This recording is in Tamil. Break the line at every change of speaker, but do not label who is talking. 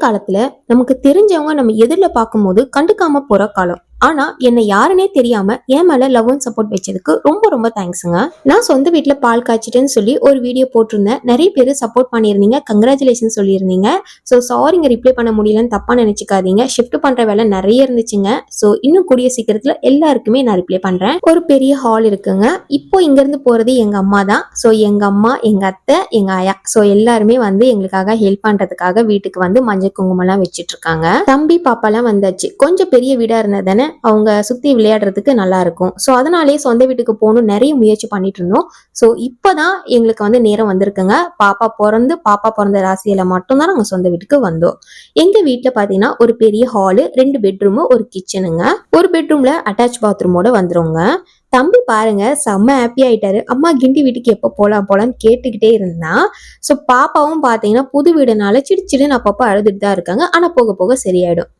காலத்துல நமக்கு தெரிஞ்சவங்க நம்ம எதிரில் பார்க்கும்போது கண்டுக்காம போற காலம். ஆனா என்னை யாருன்னே தெரியாம என் மேல லவ் அண்ட் சப்போர்ட் வச்சதுக்கு ரொம்ப ரொம்ப தேங்க்ஸுங்க நான் சொந்த வீட்டுல பால் காய்ச்சிட்டேன்னு சொல்லி ஒரு வீடியோ போட்டிருந்தேன். நிறைய பேர் சப்போர்ட் பண்ணியிருந்தீங்க. கங்க்ராச்சுலேஷன் சொல்லியிருந்தீங்க. ஸோ சாரிங்க ரிப்ளை பண்ண முடியலன்னு தப்பா நினைச்சுக்காதீங்க. ஷிஃப்ட் பண்ற வேலை நிறைய இருந்துச்சுங்க. ஸோ இன்னும் கூடிய சீக்கிரத்துல எல்லாருக்குமே நான் ரிப்ளை பண்றேன். ஒரு பெரிய ஹால் இருக்குங்க. இப்போ இங்க இருந்து போறது எங்க அம்மா தான். ஸோ எங்க அம்மா எங்க அத்தை எங்க ஆயா. ஸோ எல்லாருமே வந்து எங்களுக்காக ஹெல்ப் பண்றதுக்காக வீட்டுக்கு வந்து மஞ்சள் குங்குமம்லாம் வச்சிட்டு இருக்காங்க. தம்பி பாப்பாலாம் வந்தாச்சு. கொஞ்சம் பெரிய வீடா இருந்ததானே அவங்க சுத்தி விளையாடுறதுக்கு நல்லா இருக்கும். ஸோ அதனாலேயே சொந்த வீட்டுக்கு போகணும் நிறைய முயற்சி பண்ணிட்டு இருந்தோம். ஸோ இப்போதான் எங்களுக்கு வந்து நேரம் வந்திருக்குங்க. பாப்பா பிறந்து பாப்பா பிறந்த ராசியில மட்டும்தான் நாங்கள் சொந்த வீட்டுக்கு வந்தோம். எங்க வீட்டில் பார்த்தீங்கன்னா ஒரு பெரிய ஹாலு ரெண்டு பெட்ரூமு ஒரு கிச்சனுங்க ஒரு பெட்ரூமில் அட்டாச் பாத்ரூமோட வந்துருங்க தம்பி பாருங்க செம்ம ஹாப்பி ஆயிட்டாரு. அம்மா கிண்டி வீட்டுக்கு எப்போ போகலாம் போகலாம்னு கேட்டுக்கிட்டே இருந்தான் ஸோ பாப்பாவும் பார்த்தீங்கன்னா புது வீடுனால சிடிச்சிடுன்னு அப்பப்போ அழுதுட்டு தான் இருக்காங்க. ஆனால் போக போக சரியாயிடும்.